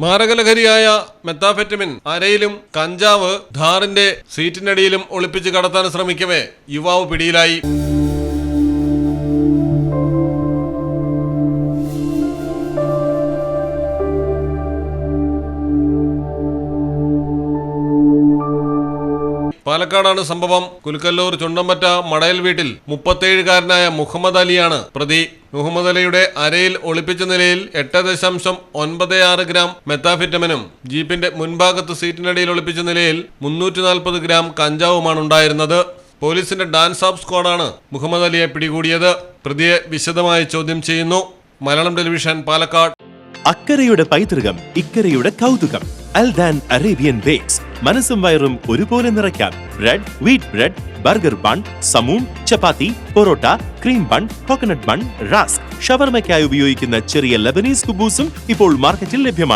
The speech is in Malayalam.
മാരകലഹരിയായ മെത്താഫെറ്റമിൻ അരയിലും കഞ്ചാവ് ധാറിന്റെ സീറ്റിനടിയിലും ഒളിപ്പിച്ച് കടത്താൻ ശ്രമിക്കവേ യുവാവ് പിടിയിലായി. പാലക്കാടാണ് സംഭവം. കുൽക്കല്ലൂർ ചുണ്ടമ്പറ്റ മടയൽ വീട്ടിൽ മുപ്പത്തേഴുകാരനായ മുഹമ്മദ് അലിയാണ് പ്രതി. മുഹമ്മദ് അലിയുടെ അരയിൽ ഒളിപ്പിച്ച നിലയിൽ എട്ട് ദശാംശം ഒൻപത് ആറ് ഗ്രാം മെത്താഫിറ്റമിനും ജീപ്പിന്റെ മുൻഭാഗത്ത് സീറ്റിനടിയിൽ ഒളിപ്പിച്ച നിലയിൽ മുന്നൂറ്റി നാൽപ്പത് ഗ്രാം കഞ്ചാവുമാണ് ഉണ്ടായിരുന്നത് പോലീസിന്റെ ഡാൻസ് ഓഫ് സ്ക്വാഡാണ് മുഹമ്മദ് അലിയെ പിടികൂടിയത്. പ്രതിയെ വിശദമായി ചോദ്യം ചെയ്യുന്നു. മലയാളം ടെലിവിഷൻ പാലക്കാട്. അക്കരയുടെ പൈതൃകം ഇക്കരയുടെ കൗതുകം. അൽദാൻ അറേബ്യൻ ബേക്സ് മനസ്സും വയറും ഒരുപോലെ നിറയ്ക്കാം. Bread wheat bread burger bun സമൂൺ chapati parotta cream bun coconut bun rusk ഷവർമയ്ക്കായി ഉപയോഗിക്കുന്ന ചെറിയ ലബനീസ് കുബൂസും ഇപ്പോൾ മാർക്കറ്റിൽ ലഭ്യമാണ്.